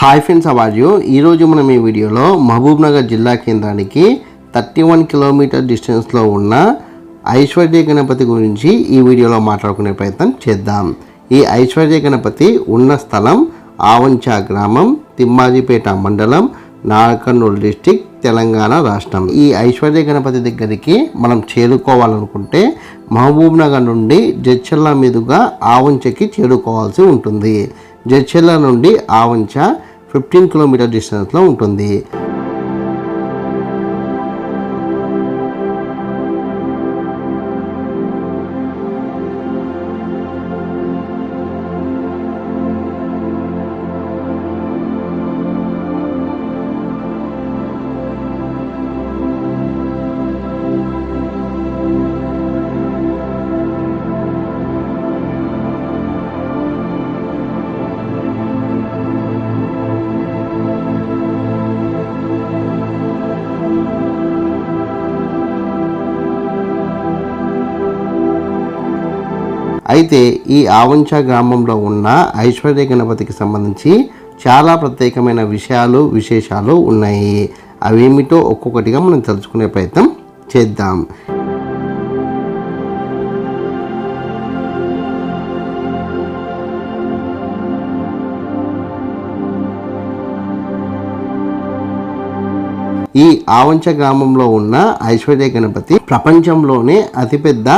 Hi friends అవార్యూ ఈరోజు మనం ఈ వీడియోలో మహబూబ్నగర్ జిల్లా కేంద్రానికి థర్టీ వన్ కిలోమీటర్ డిస్టెన్స్లో ఉన్న ఐశ్వర్య గణపతి గురించి ఈ వీడియోలో మాట్లాడుకునే ప్రయత్నం చేద్దాం. ఈ ఐశ్వర్య గణపతి ఉన్న స్థలం ఆవంచ గ్రామం తిమ్మాజీపేట మండలం నాగర్నూలు డిస్టిక్ తెలంగాణ రాష్ట్రం. ఈ ఐశ్వర్య గణపతి దగ్గరికి మనం చేరుకోవాలనుకుంటే మహబూబ్నగర్ నుండి జడ్చెల్లా మీదుగా ఆవంచకి చేరుకోవాల్సి ఉంటుంది. జడ్చెల్లా నుండి ఆవంచ ఫిఫ్టీన్ కిలోమీటర్ డిస్టెన్స్లో ఉంటుంది. అయితే ఈ ఆవంచ గ్రామంలో ఉన్న ఐశ్వర్య గణపతికి సంబంధించి చాలా ప్రత్యేకమైన విషయాలు విశేషాలు ఉన్నాయి. అవేమిటో ఒక్కొక్కటిగా మనం తెలుసుకునే ప్రయత్నం చేద్దాం. ఈ ఆవంచ గ్రామంలో ఉన్న ఐశ్వర్య గణపతి ప్రపంచంలోనే అతిపెద్ద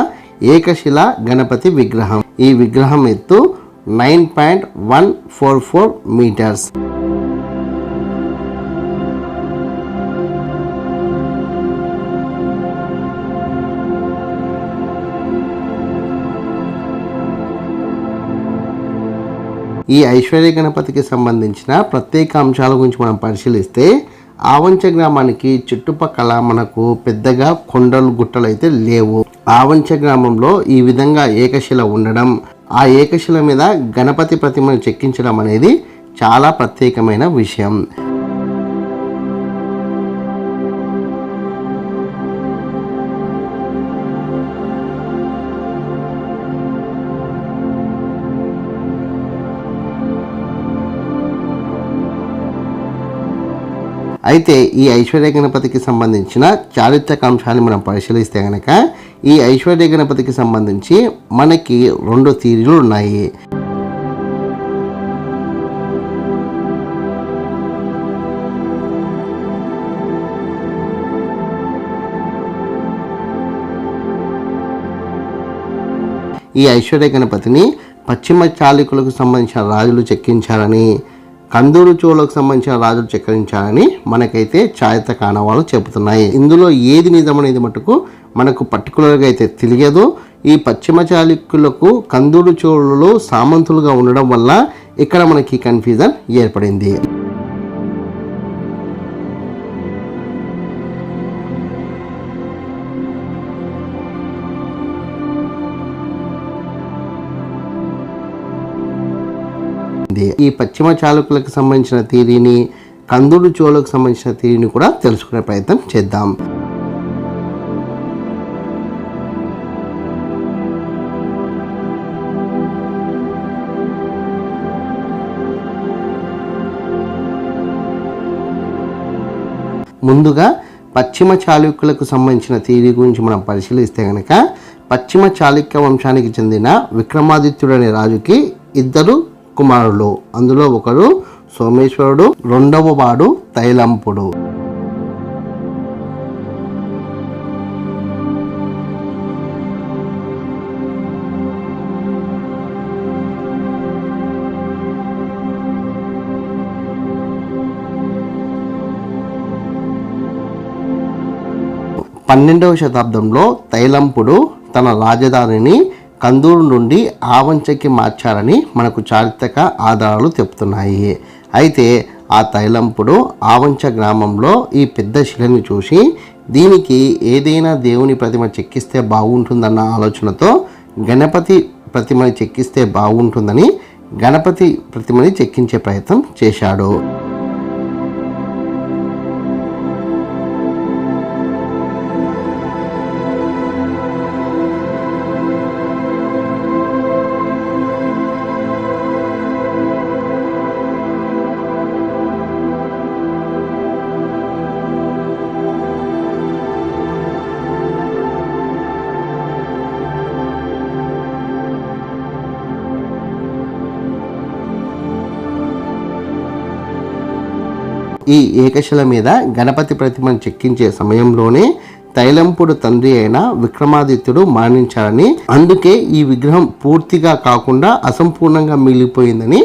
ఏకశిల గణపతి విగ్రహం. ఈ విగ్రహం ఎత్తు nine point one four four metres. ఈ ఐశ్వర్య గణపతికి సంబంధించిన ప్రత్యేక అంశాల గురించి మనం పరిశీలిస్తే ఆవంచ గ్రామానికి చుట్టుపక్కల మనకు పెద్దగా కొండలు గుట్టలు అయితే లేవు. ఆవంచ గ్రామంలో ఈ విధంగా ఏకశిల ఉండడం ఆ ఏకశిల మీద గణపతి ప్రతిమను చెక్కించడం అనేది చాలా ప్రత్యేకమైన విషయం. అయితే ఈ ఐశ్వర్య గణపతికి సంబంధించిన చారిత్రక అంశాన్ని మనం పరిశీలిస్తే కనుక ఈ ఐశ్వర్య గణపతికి సంబంధించి మనకి రెండు థీరీలు ఉన్నాయి. ఈ ఐశ్వర్య గణపతిని పశ్చిమ చాళుక్యులకు సంబంధించిన రాజులు చెక్కించారని కందూరు చోళకు సంబంధించిన రాజులు చెక్కరించారని మనకైతే చారిత్ర కానవాళ్ళు చెబుతున్నాయి. ఇందులో ఏది నిజమనేది మటుకు మనకు పర్టికులర్గా అయితే తెలియదు. ఈ పశ్చిమ చాళుక్యులకు కందూరు చోళులు సామంతులుగా ఉండడం వల్ల ఇక్కడ మనకి కన్ఫ్యూజన్ ఏర్పడింది. ఈ పశ్చిమ చాళుకులకు సంబంధించిన థీరీని కందుడు చోళకు సంబంధించిన థీరీని కూడా తెలుసుకునే ప్రయత్నం చేద్దాం. ముందుగా పశ్చిమ చాళుక్యులకు సంబంధించిన థీరీ గురించి మనం పరిశీలిస్తే కనుక పశ్చిమ చాళుక్య వంశానికి చెందిన విక్రమాదిత్యుడు అనే రాజుకి ఇద్దరు కుమారులు అందులో ఒకడు సోమేశ్వరుడు రెండవ వాడు తైలంపుడు. పన్నెండవ శతాబ్దంలో తైలంపుడు తన రాజధానిని కందూరు నుండి ఆవంచకి మార్చారని మనకు చారిత్రక ఆధారాలు చెప్తున్నాయి. అయితే ఆ తైలంపుడు ఆవంచ గ్రామంలో ఈ పెద్ద శిలని చూసి దీనికి ఏదైనా దేవుని ప్రతిమ చెక్కిస్తే బాగుంటుందన్న ఆలోచనతో గణపతి ప్రతిమని చెక్కిస్తే బాగుంటుందని గణపతి ప్రతిమని చెక్కించే ప్రయత్నం చేశాడు. ఈ ఏకశిల మీద గణపతి ప్రతిమను చెక్కించే సమయంలోనే తైలంపుడు తండ్రి అయిన విక్రమాదిత్యుడు మరణించారని అందుకే ఈ విగ్రహం పూర్తిగా కాకుండా అసంపూర్ణంగా మిగిలిపోయిందని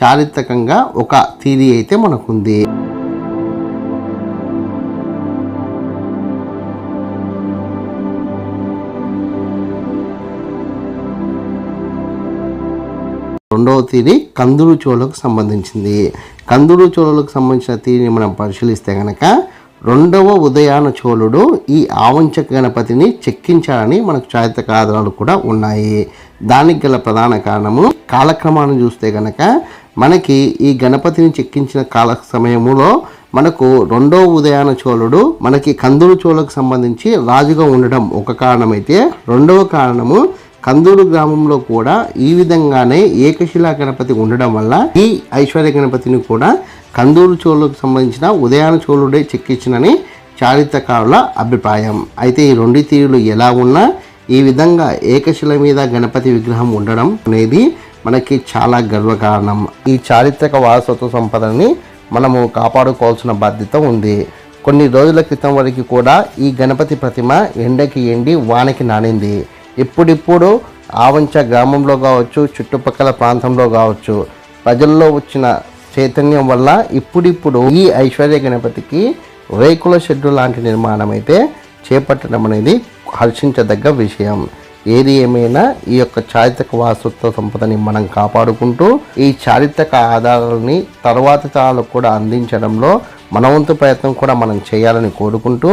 చారిత్రకంగా ఒక థీరీ అయితే మనకుంది. రెండవ తీరి కందులు చోళకు సంబంధించింది. కందులు చోళులకు సంబంధించిన తీరిని మనం పరిశీలిస్తే కనుక రెండవ ఉదయాన చోళుడు ఈ ఆవంచక గణపతిని చెక్కించాలని మనకు చారిత్రక ఆధారాలు కూడా ఉన్నాయి. దానికి గల ప్రధాన కారణము కాలక్రమాన్ని చూస్తే కనుక మనకి ఈ గణపతిని చెక్కించిన కాల సమయములో మనకు రెండవ ఉదయాన చోళుడు మనకి కందులు చోళకు సంబంధించి రాజుగా ఉండడం ఒక కారణమైతే రెండవ కారణము కందూరు గ్రామంలో కూడా ఈ విధంగానే ఏకశిలా గణపతి ఉండడం వల్ల ఈ ఐశ్వర్య గణపతిని కూడా కందూరు చోళుకు సంబంధించిన ఉదయాన చోళుడే చెక్కించినని చారిత్రకారుల అభిప్రాయం. అయితే ఈ రెండు తీరులు ఎలా ఉన్నా ఈ విధంగా ఏకశిల మీద గణపతి విగ్రహం ఉండడం అనేది మనకి చాలా గర్వకారణం. ఈ చారిత్రక వారసత్వ సంపదని మనము కాపాడుకోవాల్సిన బాధ్యత ఉంది. కొన్ని రోజుల క్రితం వరకు కూడా ఈ గణపతి ప్రతిమ ఎండకి ఎండి వానకి నానింది. ఇప్పుడిప్పుడు ఆవంచ గ్రామంలో కావచ్చు చుట్టుపక్కల ప్రాంతంలో కావచ్చు ప్రజల్లో వచ్చిన చైతన్యం వల్ల ఇప్పుడిప్పుడు ఈ ఐశ్వర్య గణపతికి రేకుల షెడ్డు లాంటి నిర్మాణం అయితే చేపట్టడం అనేది హర్షించదగ్గ విషయం. ఏది ఏమైనా ఈ యొక్క చారిత్రక వారసత్వ సంపదని మనం కాపాడుకుంటూ ఈ చారిత్రక ఆధారాలని తర్వాత తరాలకు కూడా అందించడంలో మన వంతు ప్రయత్నం కూడా మనం చేయాలని కోరుకుంటూ